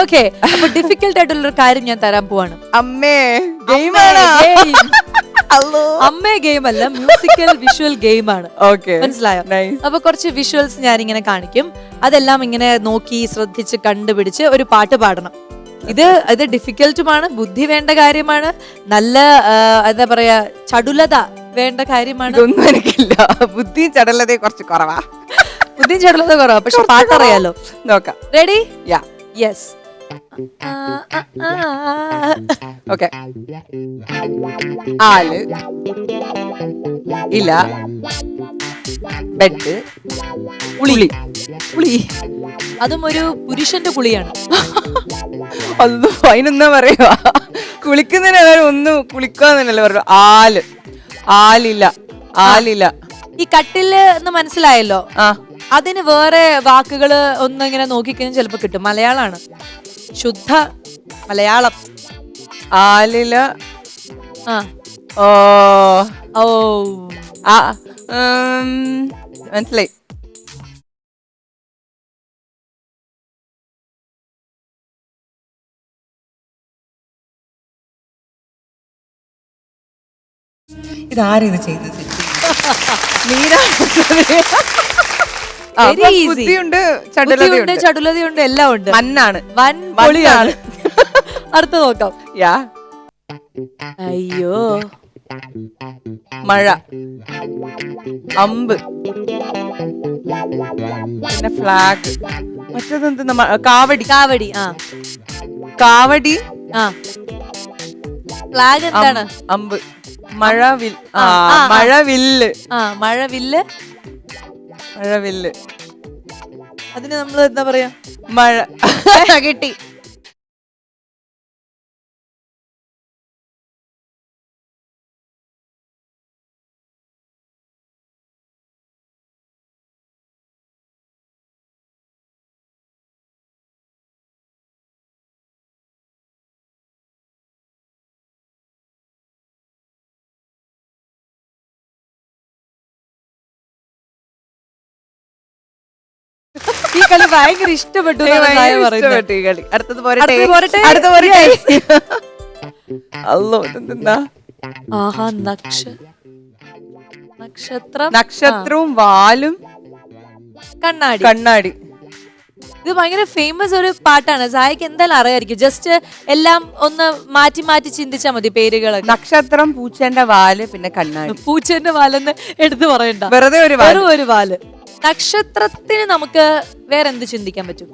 Okay അപ്പൊ difficult ആയിട്ടുള്ള ഒരു കാര്യം ഞാൻ തരാൻ പോവാണ്. അമ്മേ ഗെയിമാണ് അമ്മേ ഗെയിം അല്ല മ്യൂസിക്കൽ വിഷ്വൽ ഗെയിം ആണ്. മനസ്സിലായോ? നൈസ് അപ്പൊ കുറച്ച് വിഷ്വൽസ് ഞാൻ ഇങ്ങനെ കാണിക്കും. അതെല്ലാം ഇങ്ങനെ നോക്കി ശ്രദ്ധിച്ച് കണ്ടുപിടിച്ച് ഒരു പാട്ട് പാടണം. ഇത് ഇത് ഡിഫിക്കൽട്ടുമാണ് ബുദ്ധി വേണ്ട കാര്യമാണ് നല്ല എന്താ പറയാ ചടുലത വേണ്ട കാര്യമാണ്. ഇതൊന്നും എനിക്കില്ല. ബുദ്ധിയും ചടുലതയും കുറച്ച് കുറവാ. ബുദ്ധിയും ചടുലത കുറവാ പക്ഷെ പാട്ടറിയാലോ? നോക്കാം. റെഡി യാ യെസ് ഓക്കെ ആൽ ഇല ബെഡ് ഉളി. ഉളി. അതും ഒരു പുരുഷന്റെ കുളിയാണ് അല്ലോ അതിനെന്താ പറയുക? കുളിക്കുന്നതിന് എല്ലാവരും ഒന്ന് കുളിക്കാന്നല്ലേ പറഞ്ഞു ആൽ. ആലില്ല ആലില്ല ഈ കട്ടിൽ എന്ന് മനസ്സിലായല്ലോ. ആ. അതിന് വേറെ വാക്കുകൾ ഒന്നിങ്ങനെ നോക്കിക്കഴിഞ്ഞാൽ ചിലപ്പോൾ കിട്ടും. മലയാളമാണ് ശുദ്ധ മലയാളം. ആലില. ആ. ഓ. ഓ. ആ മനസ്സിലായി. ഇതാരും ഇത് ചെയ്തത്? നീരാ ബുദ്ധിയുണ്ട് ചടുലതയുണ്ട്. ചടുലതയുണ്ട് എല്ലാം ഉണ്ട്. മണ്ണാണ്. വൻ പൊളിയാണ്. അടുത്ത നോക്കാം. യാ. അയ്യോ. മഴ. അമ്പ്. പിന്നെ ഫ്ലാഗ് മറ്റേത് കാവടി. കാവടി ആ. കാവടി. ആ. ഫ്ലാഗ് എന്താണ്? അമ്പ്. മഴ വില്ല് മഴ വില്ല് ആ, ആ. മഴവില്ല്. ആ മഴവില്ല്. മഴവില്ല്. അതിന് നമ്മൾ എന്താ പറയാ? മഴ. കിട്ടി. ഈ കളി ഭയങ്കര ഇഷ്ടപ്പെട്ടു. ഇഷ്ടപ്പെട്ടു ഈ കളി. അടുത്തത് പോരട്ടെ. അടുത്തത് പോരട്ടെ? അടുത്ത പോരട്ടെ. അല്ലോ ഇതെന്താ? ആഹാ നക്ഷ നക്ഷത്രം. നക്ഷത്രവും വാലും കണ്ണാടി. കണ്ണാടി. ഇത് ഭയങ്കര ഫേമസ് ഒരു പാട്ടാണ്. സായിക്ക് എന്തായാലും അറിയായിരിക്കും. ജസ്റ്റ് എല്ലാം ഒന്ന് മാറ്റി മാറ്റി ചിന്തിച്ചാൽ മതി പേരുകളൊക്കെ. നക്ഷത്രം പൂച്ചേന്റെ വാൽ പിന്നെ കണ്ണാടി. പൂച്ചേന്റെ വാലെന്ന് എടുത്തു പറയണ്ട. വെറുതെ ഒരു വാൽ. വെറും ഒരു വാൽ. നക്ഷത്രത്തിന് നമുക്ക് വേറെ എന്ത് ചിന്തിക്കാൻ പറ്റും?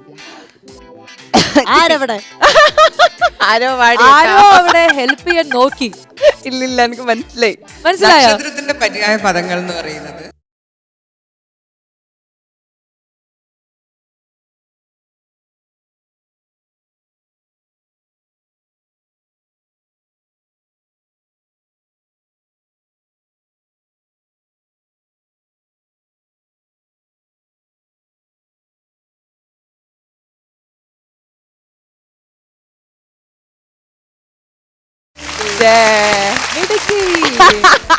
ആരവിടെ? ആരോ വാടി ആരോ അവിടെ ഹെൽപ്പ് ചെയ്യാൻ നോക്കി. ഇല്ലില്ല എനിക്ക് മനസ്സിലായി. മനസ്സിലായോ? നക്ഷത്രത്തിന്റെ പര്യായ പദങ്ങൾ എന്ന് പറയുന്നത്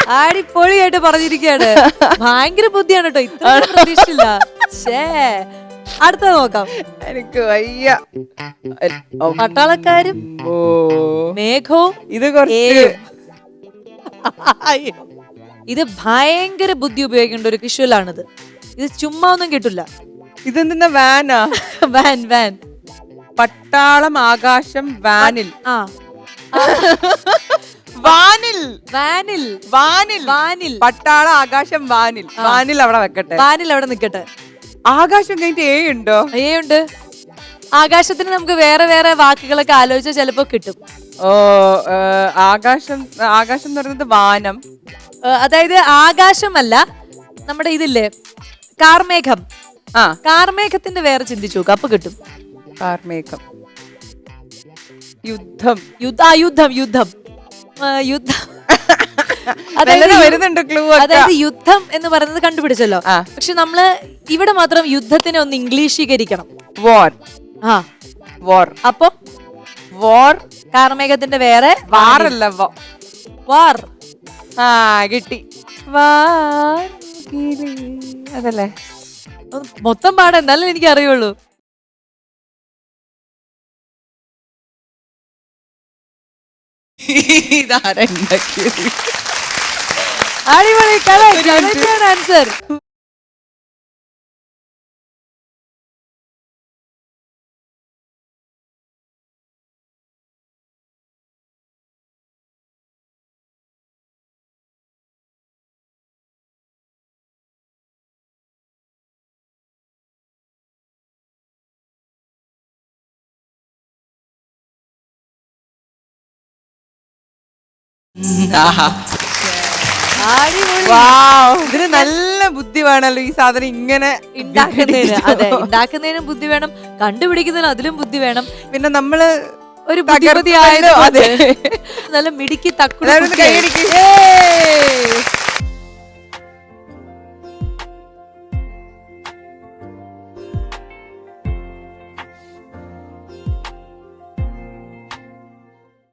അടിപൊളിയായിട്ട് പറഞ്ഞിരിക്കുകയാണ് ഭയങ്കര ബുദ്ധിയാണ് കേട്ടോ. ഇത്ര പ്രതീക്ഷയില്ല. അടുത്ത നോക്കാം. എനിക്ക് വയ്യ. പട്ടാളക്കാരും ഓ. മേഘവും ഇത് ഇത് ഭയങ്കര ബുദ്ധി ഉപയോഗിക്കേണ്ട ഒരു വിഷ്വലാണിത്. ഇത് ചുമ്മാ ഒന്നും കിട്ടില്ല. ഇതെന്താ വാനാ വാൻ വാൻ പട്ടാളം ആകാശം വാനിൽ ആ. വാനിൽ. വാനിൽ. വാനിൽ. വാനിൽ. പട്ടാള ആകാശം വാനിൽ. വാനിൽ അവിടെ വെക്കട്ടെ. വാനിൽ അവിടെ നിക്കട്ടെ. ആകാശം കഴിഞ്ഞിട്ട് ഏ ഉണ്ടോ? ഏ ഉണ്ട്. ആകാശത്തിന് നമുക്ക് വേറെ വേറെ വാക്കുകളൊക്കെ ആലോചിച്ചാൽ ചിലപ്പോ കിട്ടും. ഓ ഏ, ആകാശം ആകാശം എന്ന് പറയുന്നത് വാനം. ഏ, അതായത് ആകാശമല്ല നമ്മുടെ ഇതില്ലേ കാർമേഘം. ആ. കാർമേഘത്തിന്റെ വേറെ ചിന്തിച്ചു നോക്ക് അപ്പൊ കിട്ടും. കാർമേഘം. യുദ്ധം. യുദ്ധ ആ യുദ്ധം യുദ്ധം. യുദ്ധം. അതായത് വരുന്നുണ്ട് ക്ലൂ അതായത് യുദ്ധം എന്ന് പറയുന്നത് കണ്ടുപിടിച്ചല്ലോ. പക്ഷെ നമ്മൾ ഇവിടെ മാത്രം യുദ്ധത്തിനെ ഒന്ന് ഇംഗ്ലീഷീകരിക്കണം. വോർ ആ. വോർ അപ്പൊ? വോർ കാർമേഘത്തിന്റെ വേറെ വാറല്ല വാർ ആ കിട്ടി. വാർ അതല്ലേ? മൊത്തം എന്നാലും എനിക്ക് അറിയുള്ളൂ அடிமலை கலை ஆன்சர் ഇതിന് നല്ല ബുദ്ധി വേണല്ലോ ഈ സാധനം ഇങ്ങനെ ഉണ്ടാക്കുന്നതിന്. അതെ. ഉണ്ടാക്കുന്നതിനും ബുദ്ധി വേണം കണ്ടുപിടിക്കുന്നതിന് അതിലും ബുദ്ധി വേണം. പിന്നെ നമ്മൾ ഒരു തകർത്തല്ലോ, ബുദ്ധിമതി ആയതുകൊണ്ട് അതെ. നല്ല മിടുക്കി തക്കുടി